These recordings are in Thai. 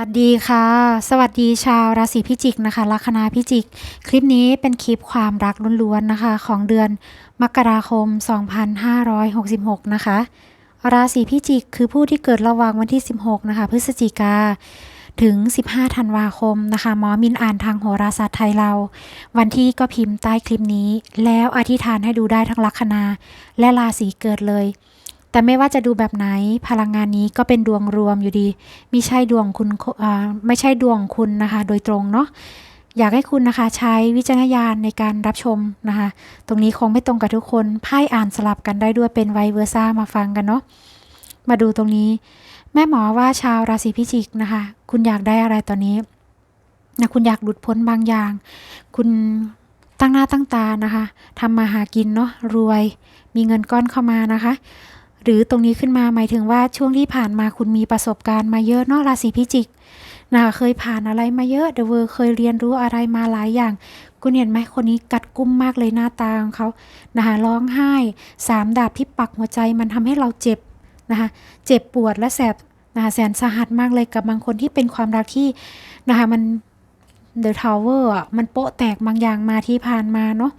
วัสดีค่ะ สวัสดีชาวราศีพิจิกนะคะ ลัคนาพิจิก คลิปนี้เป็นคลิปความรักล้วนๆนะคะ ของเดือนมกราคม 2566 นะคะ ราศีพิจิกคือผู้ที่เกิดระหว่างวันที่ 16 นะคะ พฤศจิกาถึง 15 ธันวาคมนะคะหมอมินอ่านทางโหราศาสตร์ไทยเรา วันที่ก็พิมพ์ใต้คลิปนี้ แล้วอธิษฐานให้ดูได้ทั้งลัคนา และราศีเกิดเลย แต่ไม่ว่าจะดูแบบไหนพลังงานนี้ก็เป็นดวงรวมอยู่ดีไม่ใช่ดวงคุณไม่ใช่ดวงคุณนะคะ โดยตรงเนาะอยากให้คุณนะคะใช้วิจารณญาณในการรับชมนะคะ ตรงนี้คงไม่ตรงกับทุกคนไพ่อ่านสลับกันได้ด้วยเป็นไวเวอร์ซ่ามาฟังกันเนาะมาดูตรงนี้ แม่หมอว่าชาวราศีพิจิกนะคะ คุณอยากได้อะไรตอนนี้นะคุณอยากหลุดพ้นบางอย่าง คุณตั้งหน้าตั้งตานะคะทำมาหากินเนาะรวย มีเงินก้อนเข้ามานะคะ หรือตรงนี้ขึ้นมาหมายถึงว่าช่วงที่ผ่านมาคุณมีประสบการณ์มาเยอะเนาะราศีพิจิกนะคะเคยผ่านอะไรมาเยอะเดอะเวอร์เคยเรียนรู้อะไรมาหลายอย่าง คุณเห็นไหมคนนี้กัดกุ้มมากเลยหน้าตาของเขานะคะร้องไห้สามดาบที่ปักหัวใจมันทำให้เราเจ็บนะคะเจ็บปวดและแสบนะคะแสนสาหัสมากเลยกับบางคนที่เป็นความรักที่นะคะมันเดอะทาวเวอร์อะมันโปะแตกบางอย่างมาที่ผ่านมาเนาะ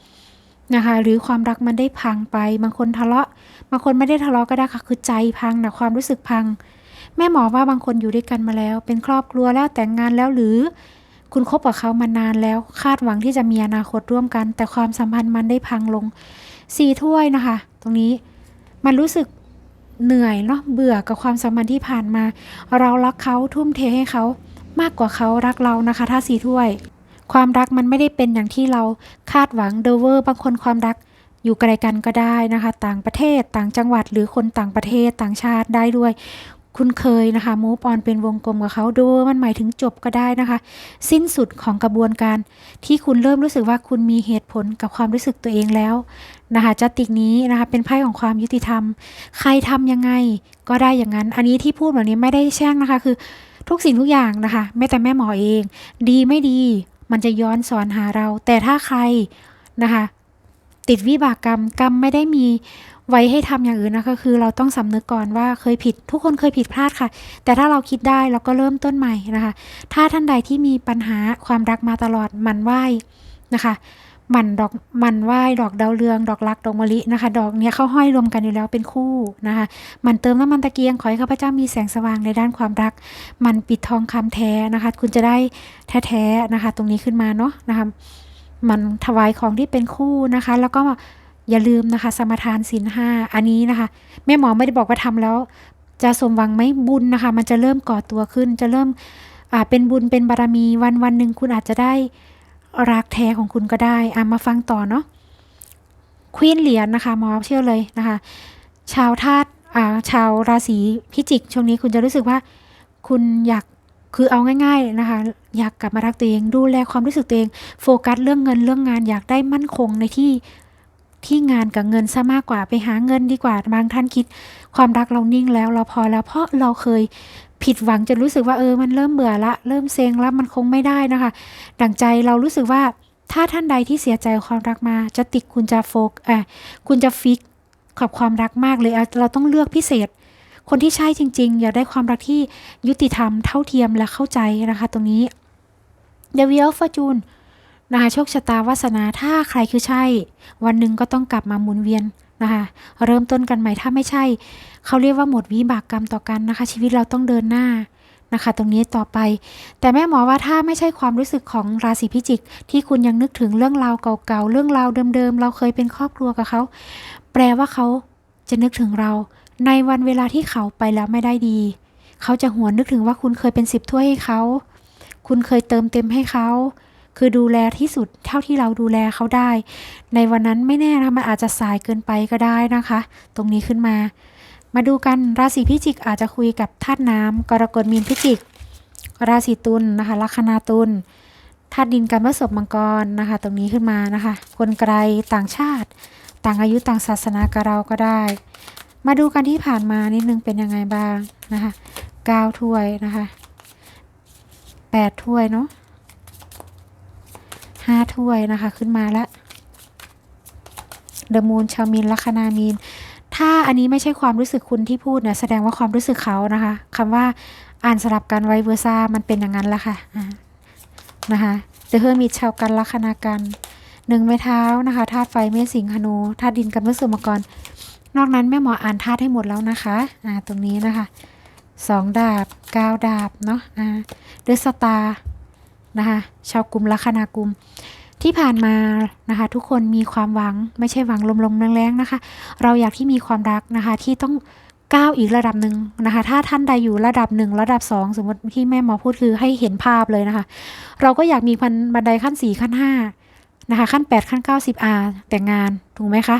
นะคะ หรือความรักมันได้พังไป บางคนทะเลาะ บางคนไม่ได้ทะเลาะก็ได้ค่ะ คือใจพังนะความรู้สึกพัง แม่หมอว่าบางคนอยู่ด้วยกันมาแล้ว เป็นครอบครัวแล้วแต่งงานแล้วหรือ คุณคบกับเขามานานแล้ว คาดหวังที่จะมีอนาคตร่วมกัน แต่ความสัมพันธ์มันได้พังลงสี่ถ้วยนะคะ ตรงนี้มันรู้สึกเหนื่อยเนาะเบื่อกับความสัมพันธ์ที่ผ่านมา เรารักเขาทุ่มเทให้เขามากกว่าเขารักเรานะคะ ถ้าสี่ถ้วย ความรักมันไม่ได้เป็นอย่างที่เราคาดหวังเดเวอร์บางคนความรักอยู่ไกลกันก็ได้นะคะ ต่างประเทศต่างจังหวัดหรือคนต่างประเทศต่างชาติได้ด้วย คุณเคยนะคะมูฟออนเป็นวงกลมกับเขาดูมันหมายถึงจบก็ได้นะคะ สิ้นสุดของกระบวนการ ที่คุณเริ่มรู้สึกว่าคุณมีเหตุผลกับความรู้สึกตัวเองแล้วนะคะจัตติกนี้นะคะเป็นไพ่ของความยุติธรรม ใครทำยังไงก็ได้อย่างนั้น อันนี้ที่พูดแบบนี้ไม่ได้แช่งนะคะคือทุกสิ่งทุกอย่างนะคะแม้แต่แม่หมอเอง ดีไม่ดี มันจะย้อนสอนหาเรา แต่ถ้าใครนะคะ ติดวิบากกรรมกรรมไม่ได้มีไว้ให้ทำอย่างอื่นนะคะคือ เราต้องสำนึกก่อนว่าเคยผิด ทุกคนเคยผิดพลาดค่ะ แต่ถ้าเราคิดได้เราก็เริ่มต้นใหม่นะคะ ถ้าท่านใดที่มีปัญหาความรักมาตลอดมันไหวนะคะ มันดอกหมันไหวดอกดาวเรือง ดอกรักดอกมะลินะคะ ดอกเนี้ยเขาห้อยรวมกันอยู่แล้วเป็นคู่นะคะหมันเติมน้ำมันตะเกียงขอให้ข้าพเจ้ามีแสงสว่างในด้านความรัก มันปิดทองคำแท้นะคะ คุณจะได้แท้ๆนะคะ ตรงนี้ขึ้นมาเนาะนะคะ มันถวายของที่เป็นคู่นะคะ แล้วก็อย่าลืมนะคะ สมทานศีลห้าอันนี้นะคะ แม่หมอไม่ได้บอกว่าทำแล้ว จะสมหวังไหมบุญนะคะ มันจะเริ่มก่อตัวขึ้น จะเริ่มอ่าเป็นบุญเป็นบารมีวันวันหนึ่งคุณอาจจะได้ รักแท้ของคุณก็ได้อ่ามาฟังต่อเนาะควีนเหรียญนะคะหมอเชื่อเลยนะคะ ชาวธาตุอ่าชาวราศีพิจิก ช่วงนี้คุณจะรู้สึกว่า คุณอยากคือเอาง่ายๆนะคะ อยากกลับมารักตัวเองดูแลความรู้สึกตัวเอง โฟกัสเรื่องเงินเรื่องงานอยากได้มั่นคงในที่ที่งานกับเงินซะมากกว่าไปหาเงินดีกว่าบางท่านคิด ความรักเรานิ่งแล้วเราพอแล้วเพราะเราเคย ผิดหวังจนรู้สึกว่าเออมันเริ่มเบื่อละ เริ่มเซ็งล้วมันคงไม่ได้นะคะ ดังใจเรารู้สึกว่าถ้าท่านใดที่เสียใจความรักมา จะติดคุณจะโฟกอะคุณจะฟิกกับความรักมากเลยเราต้องเลือกพิเศษ คนที่ใช่จริง ๆ อยากได้ความรักที่ยุติธรรมเท่าเทียมและเข้าใจนะคะตรงนี้ The Wheel of Fortune นะคะโชคชะตาวาสนาถ้าใครคือใช่ วันหนึ่งก็ต้องกลับมาหมุนเวียน นะคะเริ่มต้นกันใหม่ถ้าไม่ใช่ เขาเรียกว่าหมดวิบากกรรมต่อกันนะคะ ชีวิตเราต้องเดินหน้านะคะ ตรงนี้ต่อไป แต่แม่หมอว่าถ้าไม่ใช่ความรู้สึกของราศีพิจิก ที่คุณยังนึกถึงเรื่องราวเก่าๆเรื่องราวเดิมๆเราเคยเป็นครอบครัวกับเขา แปลว่าเขาจะนึกถึงเรา ในวันเวลาที่เขาไปแล้วไม่ได้ดี เขาจะหวนนึกถึงว่าคุณเคยเป็นสิบถ้วยให้เขา คุณเคยเติมเต็มให้เขา คือดูแลที่สุดเท่าที่เราดูแลเขาได้ ในวันนั้นไม่แน่นะมันอาจจะสายเกินไปก็ได้นะคะ ตรงนี้ขึ้นมา มาดูกันราศีพิจิกอาจจะคุยกับธาตุน้ำกรกฎมีนพิจิก ราศีตุลนะคะลัคนาตุลธาตุดินการผสมมังกรนะคะ ตรงนี้ขึ้นมานะคะ คนไกลต่างชาติ ต่างอายุต่างศาสนากับเราก็ได้ มาดูกันที่ผ่านมานิดนึงเป็นยังไงบ้างนะคะเก้าถ้วยนะคะแปดถ้วยเนาะ ห้าถ้วยนะคะ ขึ้นมาแล้วเดอะมูนชาวมีนลัคนามีน ถ้าอันนี้ไม่ใช่ความรู้สึกคุณที่พูดเนี่ยแสดงว่าความรู้สึกเขานะคะคำว่าอ่านสลับกันไว้เวอร์ซ่ามันเป็นอย่างนั้นแหละค่ะอ่านะคะเดอะเฮอร์มิตชาวกันลัคนากันหนึ่งไม้เท้านะคะธาตุไฟเมษสิงหนูธาตุดินกันเมื่อสมกร นอกนั้นแม่หมออ่านธาตุให้หมดแล้วนะคะอ่าตรงนี้นะคะสองดาบเก้าดาบเนาะอ่าเดอะสตาร์ นะคะชาวกลุ่มลัคนากลุ่มที่ผ่านมานะคะ ทุกคนมีความหวังไม่ใช่หวังลมๆแรงๆนะคะ เราอยากที่มีความรักนะคะที่ต้องก้าวอีกระดับหนึ่งนะคะ ถ้าท่านใดอยู่ระดับหนึ่งระดับสองสมมติที่แม่หมอพูดคือให้เห็นภาพเลยนะคะ เราก็อยากมีพันบันไดขั้นสี่ขั้นห้านะคะ ขั้นแปดขั้นเก้าสิบอาแต่งงานถูกไหมคะ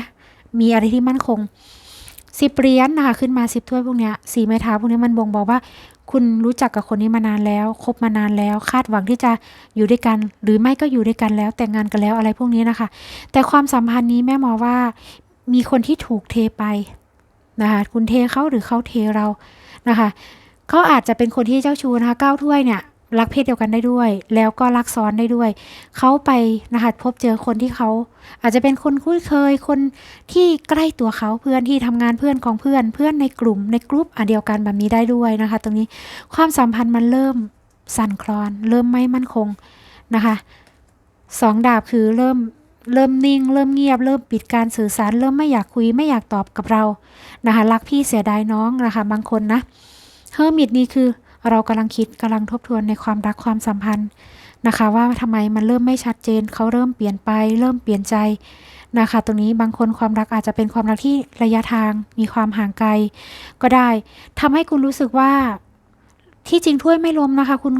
มีอะไรที่มั่นคงสิบเหรียญนะคะขึ้นมาสิบถ้วยพวกเนี้ยสี่ไม้เท้าพวกนี้มันบ่งบอกว่า คุณรู้จักกับคนนี้มานานแล้วคบมานานแล้ว คาดหวังที่จะอยู่ด้วยกัน หรือไม่ก็อยู่ด้วยกันแล้ว แต่งงานกันแล้วอะไรพวกนี้นะคะ แต่ความสัมพันธ์นี้แม่หมอว่ามีคนที่ถูกเทไปนะคะคุณเทเขาหรือเขาเทเรานะคะเขาอาจจะเป็นคนที่เจ้าชู้นะคะก้าวถ้วยเนี่ย รักเพศเดียวกันได้ด้วย แล้วก็รักซ้อนได้ด้วย เขาไปนะคะพบเจอคนที่เขา อาจจะเป็นคนคุ้นเคย คนที่ใกล้ตัวเขาเพื่อนที่ทำงานเพื่อนของเพื่อน เพื่อนในกลุ่มในกลุ่มอันเดียวกันแบบนี้ได้ด้วยนะคะ ตรงนี้ความสัมพันธ์มันเริ่มสั่นคลอน เริ่มไม่มั่นคงนะคะสองดาบคือเริ่มเริ่มนิ่ง เริ่มเงียบ เริ่มปิดการสื่อสาร เริ่มไม่อยากคุยไม่อยากตอบกับเรานะคะรักพี่เสียดายน้องนะคะ บางคนนะเฮอร์มิตนี่คือ เรากำลังคิดกำลังทบทวนในความรักความสัมพันธ์นะคะ ว่าทำไมมันเริ่มไม่ชัดเจนเขาเริ่มเปลี่ยนไป เริ่มเปลี่ยนใจนะคะ ตรงนี้บางคนความรักอาจจะเป็นความรักที่ระยะทางมีความห่างไกล ก็ได้ทำให้คุณรู้สึกว่าที่จริงถ้วยไม่ล้มนะคะ คุณ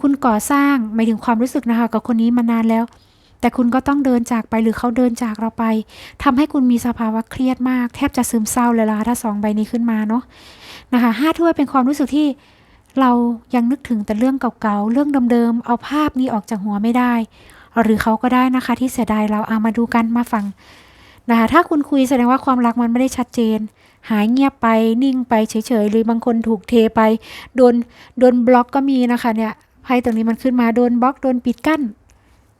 คุณก่อสร้างหมายถึงความรู้สึกนะคะกับคนนี้มานานแล้ว แต่คุณก็ต้องเดินจากไปหรือเขาเดินจากเราไปทำให้คุณมีสภาวะเครียดมาก แทบจะซึมเศร้าเลยล่ะถ้าสองใบนี้ขึ้นมาเนาะนะคะห้าถ้วยเป็นความรู้สึกที่ เรายังนึกถึงแต่เรื่องเก่าๆ เรื่องเดิมๆ เอาภาพนี้ออกจากหัวไม่ได้ หรือเขาก็ได้นะคะที่เสียดายเราเอามาดูกันมาฟังนะคะถ้าคุณคุยแสดงว่าความรักมันไม่ได้ชัดเจน หายเงียบไปนิ่งไปเฉยๆ หรือบางคนถูกเทไป โดนโดนบล็อกก็มีนะคะเนี่ยไพ่ตรงนี้มันขึ้นมาโดนบล็อกโดนปิดกั้น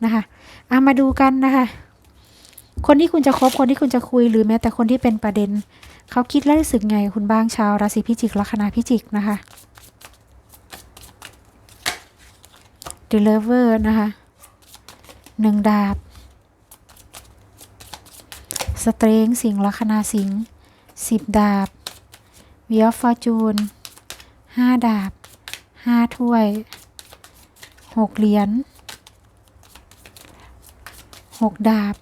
นะคะเอามาดูกันนะคะคนที่คุณจะคบคนที่คุณจะคุยหรือแม้แต่คนที่เป็นประเด็น เขาคิดและรู้สึกไงคุณบ้างชาวราศีพิจิกลัคนาพิจิกนะคะ The Lover นะคะหนึ่งดาบ สเตรงสิงลัคนาสิงสิบดาบวิออฟฟอร์จูนห้าดาบห้าถ้วยหกเหรียญหกดาบ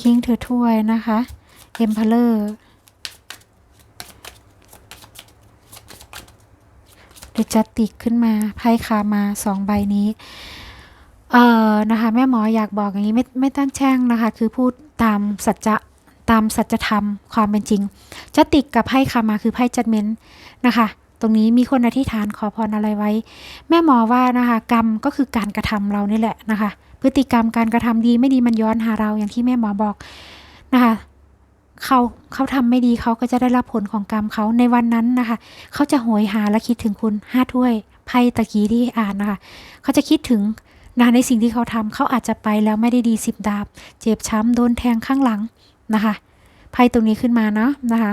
คิงถือถ้วยนะคะเอ็มพเลอร์ เดจัติกขึ้นมาไพ่คามาสองใบนี้ เอ่อนะคะแม่หมออยากบอกอย่างนี้ไม่ไม่ตั้งแช่งนะคะ คือพูดตามสัจจะตามสัจธรรมความเป็นจริงจัติกกับไพ่คามาคือไพ่จัดเมนนะคะ ตรงนี้มีคนอธิษฐานขอพรอะไรไว้ แม่หมอว่านะคะกรรมก็คือการกระทำเรานี่แหละนะคะ พฤติกรรมการกระทำดีไม่ดีมันย้อนหาเราอย่างที่แม่หมอบอกนะคะ เขาเขาทำไม่ดีเขาก็จะได้รับผลของกรรมเขาในวันนั้นนะคะ เขาจะโหยหาและคิดถึงคุณห้าถ้วยไพ่ตะกี้ที่อ่านนะคะเขาจะคิดถึงนะในสิ่งที่เขาทำเขาอาจจะไปแล้วไม่ได้ดีสิบดาบ เจ็บช้ำโดนแทงข้างหลังนะคะไพ่ตรงนี้ขึ้นมาเนาะนะคะ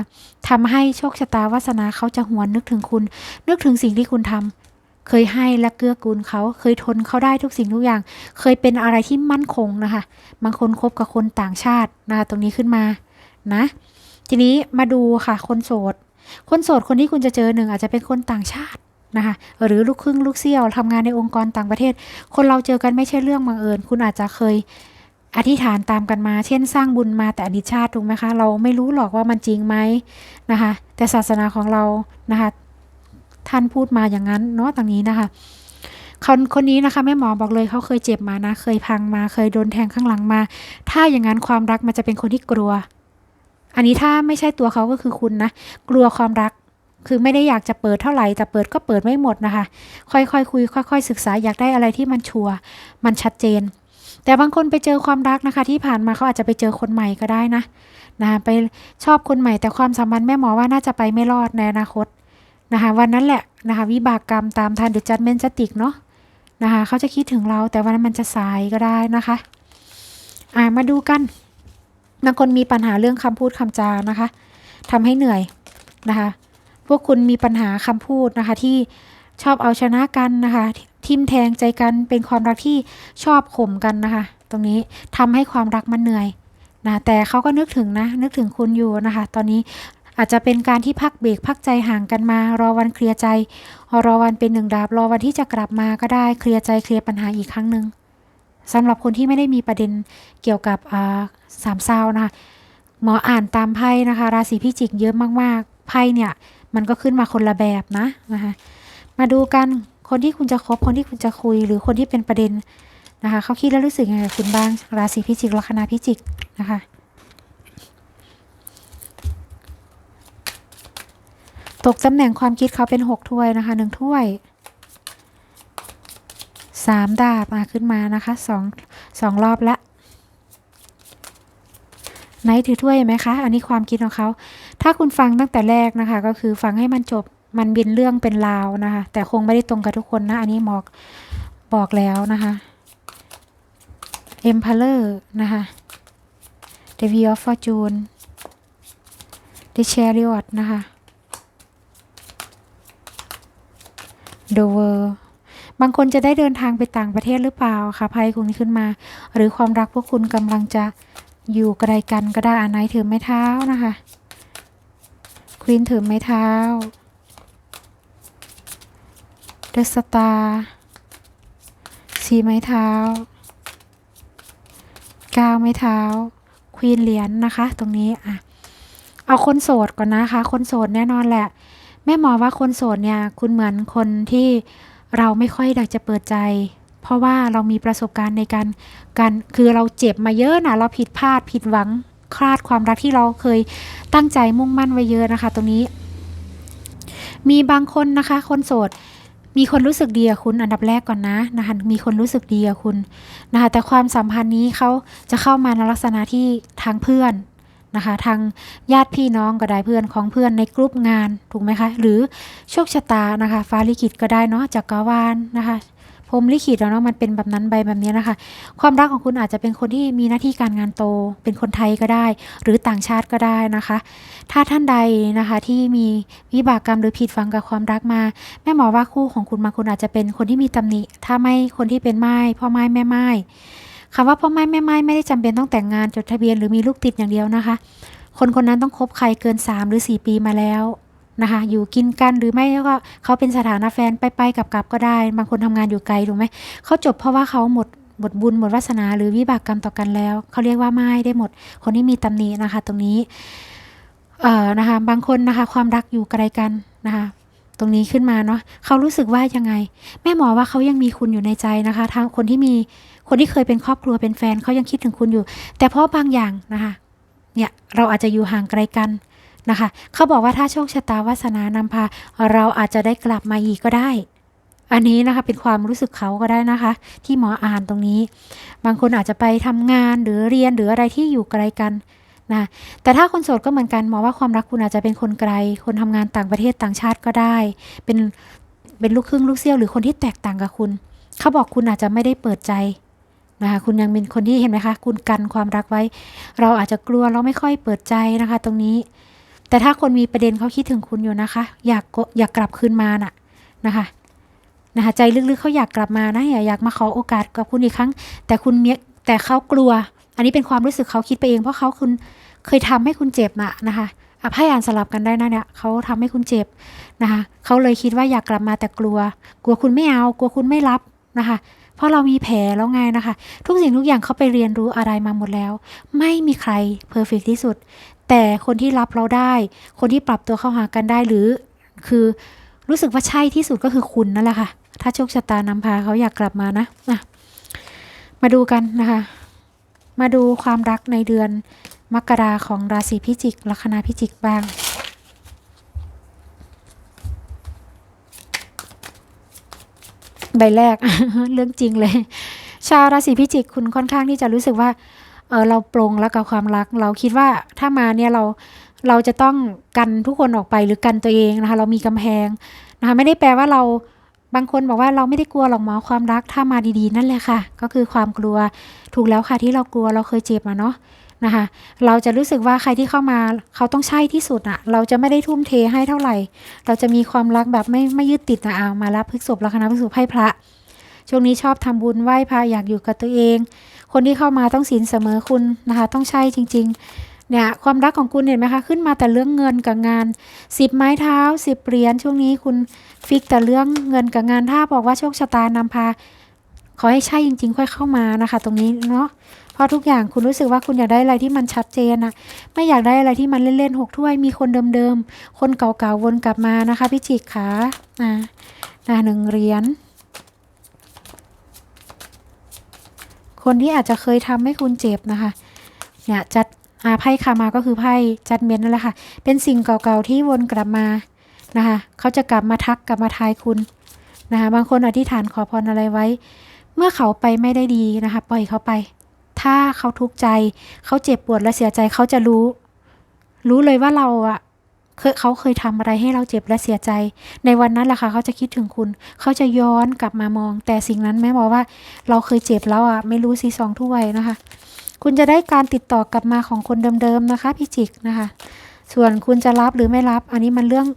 ทำให้โชคชะตาวาสนาเขาจะหวนนึกถึงคุณ นึกถึงสิ่งที่คุณทำเคยให้และเกื้อกูลเขาเคยทนเขาได้ทุกสิ่งทุกอย่าง เคยเป็นอะไรที่มั่นคงนะคะ บางคนคบกับคนต่างชาตินะคะตรงนี้ขึ้นมา นะ ทีนี้มาดูค่ะคนโสด คนโสดคนที่คุณจะเจอหนึ่งอาจจะเป็นคนต่างชาตินะคะหรือลูกครึ่งลูกเซี่ยวทำงานในองค์กรต่างประเทศ คนเราเจอกันไม่ใช่เรื่องบังเอิญ คุณอาจจะเคยอธิษฐานตามกันมา เช่น สร้างบุญมาแต่อดีตชาติถูกไหมคะ เราไม่รู้หรอกว่ามันจริงไหมนะคะ แต่ศาสนาของเรานะคะ ท่านพูดมาอย่างนั้นเนาะตรงนี้นะคะ คนคนนี้นะคะแม่หมอบอกเลยเขาเคยเจ็บมานะ เคยพังมา เคยโดนแทงข้างหลังมา ถ้าอย่างนั้นความรักมันจะเป็นคนที่กลัว อันนี้ถ้าไม่ใช่ตัวเขาก็คือคุณนะ กลัวความรัก คือไม่ได้อยากจะเปิดเท่าไหร่แต่เปิดก็เปิดไม่หมดนะคะ ค่อยๆคคุย ค่อย ๆ ศึกษาอยากได้อะไรที่มันชัวร์มันชัดเจน แต่บางคนไปเจอความรักนะคะ ที่ผ่านมาเขาอาจจะไปเจอคนใหม่ก็ได้นะนะะไปชอบคนใหม่แต่ความสัมพันธ์แม่หมอว่าน่าจะไปไม่รอดในอนาคตนะคะวันนั้นแหละนะคะวิบากกรรมตามทันเดจัดเมนจติกเนาะนะคะเขาจะคิดถึงเราแต่วันนั้นมันจะสายก็ได้นะคะ อ่ามาดูกัน บางคนมีปัญหาเรื่องคำพูดคำจานะคะทำให้เหนื่อยนะคะ พวกคุณมีปัญหาคำพูดนะคะที่ชอบเอาชนะกันนะคะ ทิมแทงใจกันเป็นความรักที่ชอบข่มกันนะคะ ตรงนี้ทำให้ความรักมันเหนื่อยนะแต่เขาก็นึกถึงนะนึกถึงคุณอยู่นะคะ ตอนนี้อาจจะเป็นการที่พักเบรกพักใจห่างกันมา รอวันเคลียร์ใจรอวันเป็นหนึ่งดาบรอวันที่จะกลับมาก็ได้เคลียร์ใจเคลียร์ปัญหาอีกครั้งหนึ่ง สำหรับคนที่ไม่ได้มีประเด็นเกี่ยวกับสามเศร้านะคะหมออ่านตามไพ่นะคะ ราศีพิจิกเยอะมากๆไพ่เนี่ย มันก็ขึ้นมาคนละแบบนะนะคะมาดูกันคนที่คุณจะคบคนที่คุณจะคุย หรือคนที่เป็นประเด็นนะคะเขาคิดแล้วรู้สึกยังไงกับคุณบ้างราศีพิจิกลัคนาพิจิกนะคะตกตำแหน่งความคิดเขาเป็นหกถ้วยนะคะหนึ่งถ้วย สามดาบมาขึ้นมานะคะสองสองรอบละไนท์ถือถ้วยไหมคะ อันนี้ความคิดของเขา ถ้าคุณฟังตั้งแต่แรกนะคะ ก็คือฟังให้มันจบ มันเป็นเรื่องเป็นราวนะคะ แต่คงไม่ได้ตรงกับทุกคนนะ อันนี้หมอกบอกแล้วนะคะ Emperor นะคะ The Wheel of Fortune The Chariot นะคะ The World บางคนจะได้เดินทางไปต่างประเทศหรือเปล่าคะภัยคุณขึ้นมา หรือความรักพวกคุณกำลังจะอยู่ไกลกันก็ได้อันไหนถือไม้เท้านะคะควีนถือไม้เท้าเดอะสตาร์สีไม้เท้าก้าวไม้เท้าควีนเหรียญนะคะ ตรงนี้อะเอาคนโสดก่อนนะคะ คนโสดแน่นอนแหละ แม่หมอว่าคนโสดเนี่ย คุณเหมือนคนที่ เราไม่ค่อยอยากจะเปิดใจ เพราะว่าเรามีประสบการณ์ในการการคือเราเจ็บมาเยอะนะเราผิดพลาดผิดหวังคลาดความรักที่เราเคยตั้งใจมุ่งมั่นไว้เยอะนะคะ ตรงนี้ มีบางคนนะคะ คนโสดมีคนรู้สึกดีกับคุณอันดับแรกก่อนนะนะคะมีคนรู้สึกดีกับคุณนะคะแต่ความสัมพันธ์นี้เขาจะเข้ามาในลักษณะที่ทางเพื่อน นะคะ ทางญาติพี่น้องก็ได้เพื่อนของเพื่อนในกลุ่มงานถูกไหมคะ หรือโชคชะตานะคะฟ้าลิขิตก็ได้เนาะจากรวาลนะคะพรมลิขิตแล้วเนาะมันเป็นแบบนั้นใบแบบนี้นะคะ ความรักของคุณอาจจะเป็นคนที่มีหน้าที่การงานโต เป็นคนไทยก็ได้ หรือต่างชาติก็ได้นะคะ ถ้าท่านใดนะคะที่มีวิบากกรรมหรือผิดฝังกับความรักมา แม่หมอว่าคู่ของคุณบางคนอาจจะเป็นคนที่มีตำหนิ ถ้าไม่คนที่เป็นไม้พ่อไม้แม่ไม้ คำว่าพ่อไม้แม่ไม้ไม่ได้จำเป็นต้องแต่งงานจดทะเบียนหรือมีลูกติดอย่างเดียวนะคะ คนคนนั้นต้องคบใครเกิน 3 หรือ 4 ปีมาแล้วนะคะ อยู่กินกันหรือไม่ก็เขาเป็นสถานะแฟนไปไปๆกลับก็ได้ บางคนทำงานอยู่ไกลถูกไหมเขาจบเพราะว่าเขาหมดหมดบุญหมดวาสนาหรือวิบากกรรมต่อกันแล้ว เขาเรียกว่าไม้ได้หมด คนที่มีตำหนินะคะ ตรงนี้เอ่อนะคะบางคนนะคะความรักอยู่ไกลกันนะคะตรงนี้ขึ้นมาเนาะเขารู้สึกว่ายังไง แม่หมอว่าเขายังมีคุณอยู่ในใจนะคะทางคนที่มี คนที่เคยเป็นครอบครัวเป็นแฟนเขายังคิดถึงคุณอยู่ แต่เพราะบางอย่างนะคะ เนี่ยเราอาจจะอยู่ห่างไกลกันนะคะ เขาบอกว่าถ้าโชคชะตาวาสนานำพา เราอาจจะได้กลับมาอีกก็ได้ อันนี้นะคะเป็นความรู้สึกเขาก็ได้นะคะ ที่หมออ่านตรงนี้ บางคนอาจจะไปทำงานหรือเรียนหรืออะไรที่อยู่ไกลกันนะแต่ถ้าคนโสดก็เหมือนกันหมอว่าความรักคุณอาจจะเป็นคนไกล คนทำงานต่างประเทศต่างชาติก็ได้ เป็นเป็นลูกครึ่งลูกเซี่ยวหรือคนที่แตกต่างกับคุณ เขาบอกคุณอาจจะไม่ได้เปิดใจ นะคะคุณยังเป็นคนที่เห็นไหมคะ คุณกันความรักไว้ เราอาจจะกลัวเราไม่ค่อยเปิดใจนะคะ ตรงนี้ แต่ถ้าคนมีประเด็นเขาคิดถึงคุณอยู่นะคะ อยากอยากกลับคืนมาน่ะนะคะนะคะใจลึกๆเขาอยากกลับมานะอยากอยากมาขอโอกาสกับคุณอีกครั้ง แต่คุณเมียแต่เขากลัว อันนี้เป็นความรู้สึกเขาคิดไปเองเพราะเขาคุณเคยทำให้คุณเจ็บน่ะนะคะอภัยอ่านสลับกันได้นะเนี่ยเขาทำให้คุณเจ็บนะคะเขาเลยคิดว่าอยากกลับมาแต่กลัว กลัวคุณไม่เอา กลัวคุณไม่รับนะคะ เพราะเรามีแผลแล้วไงนะคะ ทุกสิ่งทุกอย่างเขาไปเรียนรู้อะไรมาหมดแล้ว ไม่มีใครเพอร์เฟกที่สุด แต่คนที่รับเราได้ คนที่ปรับตัวเข้าหากันได้หรือ คือรู้สึกว่าใช่ที่สุดก็คือคุณนั่นแหละค่ะ ถ้าโชคชะตานำพาเขาอยากกลับมานะนะมาดูกันนะคะ มาดูความรักในเดือนมกราของราศีพิจิกลัคนาพิจิกบ้าง ใบแรก เรื่องจริงเลย ชาวราศีพิจิกคุณค่อนข้างที่จะรู้สึกว่าเออเราปรงแล้วกับความรัก เราคิดว่าถ้ามาเนี่ยเราเราจะต้องกันทุกคนออกไปหรือกันตัวเองนะคะ เรามีกำแพงนะคะไม่ได้แปลว่าเราบางคนบอกว่าเราไม่ได้กลัวหรอกหมอความรักถ้ามาดีๆ นั่นแหละค่ะ ก็คือความกลัวถูกแล้วค่ะที่เรากลัวเราเคยเจ็บมาเนาะ นะคะ เราจะรู้สึกว่าใครที่เข้ามาเขาต้องใช่ที่สุดอะเราจะไม่ได้ทุ่มเทให้เท่าไหร่ เราจะมีความรักแบบไม่ไม่ยึดติดนะเอามารับพฤกษบลัคนาพฤกษบให้พระ ช่วงนี้ชอบทำบุญไหว้พระอยากอยู่กับตัวเอง คนที่เข้ามาต้องศีลเสมอคุณนะคะ ต้องใช่จริง ๆ เนี่ยความรักของคุณเห็นไหมคะ ขึ้นมาแต่เรื่องเงินกับงานสิบไม้เท้าสิบเหรียญช่วงนี้คุณฟิกแต่เรื่องเงินกับงานถ้าบอกว่าโชคชะตานำพาขอให้ใช่จริง ๆ ค่อยเข้ามานะคะ ตรงนี้เนาะ เพราะทุกอย่างคุณรู้สึกว่าคุณอยากได้อะไรที่มันชัดเจนอะไม่อยากได้อะไรที่มันเล่นๆหกถ้วย มีคนเดิมๆ คนเก่าๆวนกลับมานะคะพี่จิกขาอ่าอ่าหนึ่งเหรียญคนที่อาจจะเคยทำให้คุณเจ็บนะคะเนี่ยจัดอาไพ่คามาก็คือไพ่จัดเมียนนั่นแหละค่ะ เป็นสิ่งเก่าๆที่วนกลับมานะคะเขาจะกลับมาทักกลับมาทายคุณนะคะบางคนอธิษฐานขอพรอะไรไว้ เมื่อเขาไปไม่ได้ดีนะคะ ปล่อยเขาไป ถ้าเขาทุกข์ใจ เขาเจ็บปวดและเสียใจเขาจะรู้ รู้เลยว่าเราอะเคยเขาเคยทำอะไรให้เราเจ็บและเสียใจ ในวันนั้นแหละค่ะเขาจะคิดถึงคุณ เขาจะย้อนกลับมามอง แต่สิ่งนั้นแม่บอกว่า เราเคยเจ็บแล้วอะไม่รู้สีสองถ้วยนะคะ คุณจะได้การติดต่อกลับมาของคนเดิมๆนะคะพี่จิกนะคะ ส่วนคุณจะรับหรือไม่รับ อันนี้มันเรื่อง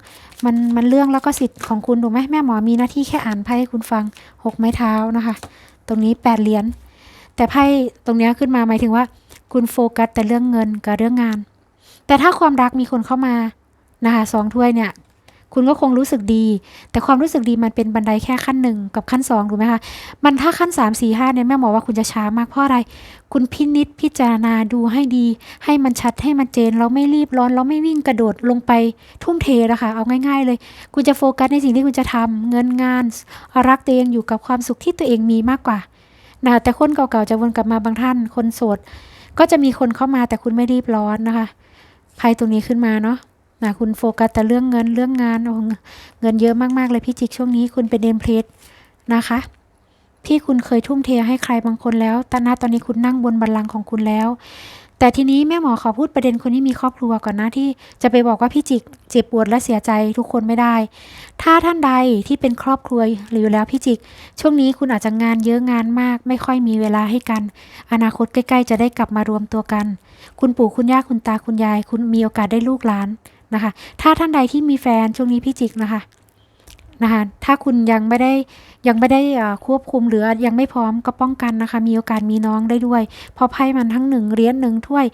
มันมันเรื่องแล้วก็สิทธิ์ของคุณถูกไหมแม่หมอมีหน้าที่แค่อ่านไพ่ให้คุณฟังหกไม้เท้านะคะ ตรงนี้แปดเหรียญ แต่ไพ่ตรงนี้ขึ้นมาหมายถึงว่า คุณโฟกัสแต่เรื่องเงินกับเรื่องงาน แต่ถ้าความรักมีคนเข้ามานะคะสองถ้วยเนี่ยคุณก็คงรู้สึกดี แต่ความรู้สึกดีมันเป็นบันไดแค่ขั้นหนึ่งกับขั้นสองถูกไหมคะ มันถ้าขั้นสามสี่ห้าเนี่ยแม่หมอว่าคุณจะช้ามากเพราะอะไร คุณพินิษพิจารณาดูให้ดี ให้มันชัดให้มันเจน เราไม่รีบร้อน เราไม่วิ่งกระโดดลงไปทุ่มเทนะคะเอาง่าย ๆ เลย คุณจะโฟกัสในสิ่งที่คุณจะทำเงินงานรักตัวเองอยู่กับความสุขที่ตัวเองมีมากกว่า นะแต่คนเก่าๆจะวนกลับมาบางท่าน คนโสด ก็จะมีคนเข้ามาแต่คุณไม่รีบร้อนนะคะไพ่ตรงนี้ขึ้นมาเนาะนะคุณโฟกัสแต่เรื่องเงินเรื่องงานเงินเยอะมากๆเลยพี่จิกช่วงนี้คุณเป็นเดนเพลสนะคะที่คุณเคยทุ่มเทให้ใครบางคนแล้วแต่ณตอนนี้คุณนั่งบนบัลลังก์ของคุณแล้ว แต่ทีนี้แม่หมอขอพูดประเด็นคนที่มีครอบครัวก่อนนะที่จะไปบอกว่าพี่จิกเจ็บปวดและเสียใจทุกคนไม่ได้ ถ้าท่านใดที่เป็นครอบครัวหรืออยู่แล้วพี่จิก ช่วงนี้คุณอาจจะงานเยอะงานมาก ไม่ค่อยมีเวลาให้กัน อนาคตใกล้ๆ จะได้กลับมารวมตัวกัน คุณปู่คุณย่าคุณตาคุณยาย คุณมีโอกาสได้ลูกหลานนะคะ ถ้าท่านใดที่มีแฟนช่วงนี้พี่จิกนะคะ นะคะถ้าคุณยังไม่ได้ยังไม่ได้ควบคุมหรือยังไม่พร้อมก็ป้องกันนะคะ มีโอกาสมีน้องได้ด้วยพราะไพ่มันทั้งหนึ่งเหรียญหนึ่งถ้วย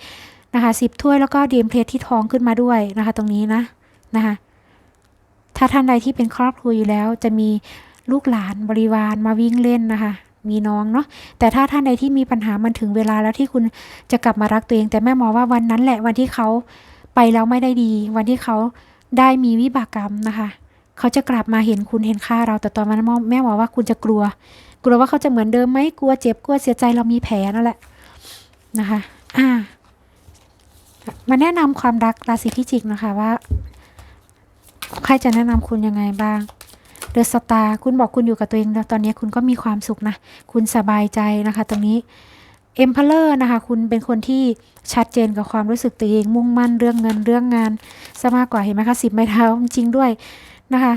นะคะสิบถ้วยแล้วก็ดีมเพลทที่ท้องขึ้นมาด้วยนะคะ ตรงนี้นะนะคะถ้าท่านใดที่เป็นครอบครัวอยู่แล้ว จะมีลูกหลานบริวารมาวิ่งเล่นนะคะ มีน้องเนาะแต่ถ้าท่านใดที่มีปัญหามันถึงเวลาแล้วที่คุณจะกลับมารักตัวเอง แต่แม่หมอว่าวันนั้นแหละวันที่เขาไปแล้วไม่ได้ดี วันที่เขาได้มีวิบากกรรมนะคะ เขาจะกลับมาเห็นคุณเห็นค่าเราแต่ตอนนั้นแม่บอกว่าคุณจะกลัว กลัวว่าเขาจะเหมือนเดิมไหมกลัวเจ็บกลัวเสียใจเรามีแผลนั่นแหละนะคะ อ่า มาแนะนำความรักราศีพิจิกนะคะว่า ใครจะแนะนำคุณยังไงบ้างเดอะสตาร์คุณบอกคุณอยู่กับตัวเองแล้วตอนนี้คุณก็มีความสุขนะ คุณสบายใจนะคะ ตรงนี้เอ็มพลเลอร์นะคะ คุณเป็นคนที่ชัดเจนกับความรู้สึกตัวเองมุ่งมั่นเรื่องเงินเรื่องงานซะมากกว่าเห็นไหมคะสิบไม้เท้าจริงด้วย นะคะ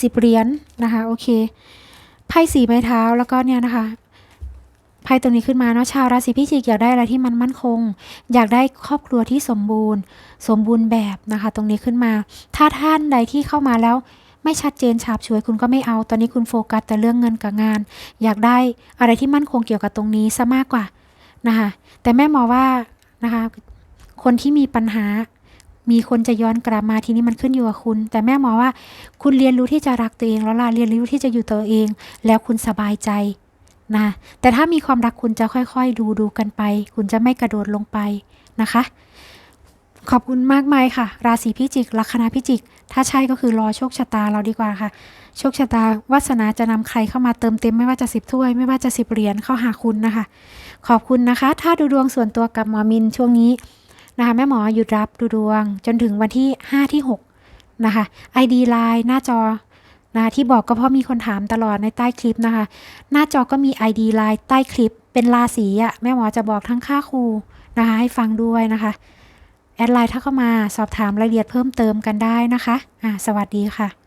สิบเหรียญนะคะโอเคไพ่สี่ไม้เท้าแล้วก็เนี่ยนะคะไพ่ตรงนี้ขึ้นมาเนาะชาวราศีพิจิกอยากได้อะไรที่มันมั่นคง อยากได้ครอบครัวที่สมบูรณ์ สมบูรณ์แบบนะคะ ตรงนี้ขึ้นมา ถ้าท่านใดที่เข้ามาแล้วไม่ชัดเจนฉาบฉวยคุณก็ไม่เอาตอนนี้คุณโฟกัสแต่เรื่องเงินกับงาน อยากได้อะไรที่มั่นคงเกี่ยวกับตรงนี้ซะมากกว่านะคะแต่แม่หมอว่านะคะคนที่มีปัญหา มีคนจะย้อนกลับมาทีนี้มันขึ้นอยู่กับคุณ แต่แม่หมอว่า คุณเรียนรู้ที่จะรักตัวเองแล้วล่ะเรียนรู้ที่จะอยู่ตัวเอง แล้วคุณสบายใจนะแต่ถ้ามีความรักคุณจะค่อยๆ ดูดูกันไป คุณจะไม่กระโดดลงไปนะคะ ขอบคุณมากมายค่ะ ราศีพิจิกลัคนาพิจิก ถ้าใช่ก็คือรอโชคชะตาเราดีกว่าค่ะ โชคชะตาวาสนาจะนำใครเข้ามาเติมเต็มไม่ว่าจะสิบถ้วยไม่ว่าจะสิบเหรียญเข้าหาคุณนะคะ ขอบคุณนะคะ ถ้าดูดวงส่วนตัวกับหมอมินช่วงนี้ นะคะแม่หมอหยุดรับดูดวงจนถึงวันที่ 5 ที่ 6 นะคะ ID Line หน้าจอนะะที่บอกก็เพราะมีคนถามตลอดในใต้คลิปนะคะ หน้าจอก็มี ID Line ใต้คลิป เป็นราศีอะแม่หมอจะบอกทั้งค่าครูนะคะ ให้ฟังด้วยนะคะแอดไลน์ถ้าเข้ามาสอบถามรายละเอียดเพิ่มเติมกันได้นะคะ อ่า สวัสดีค่ะ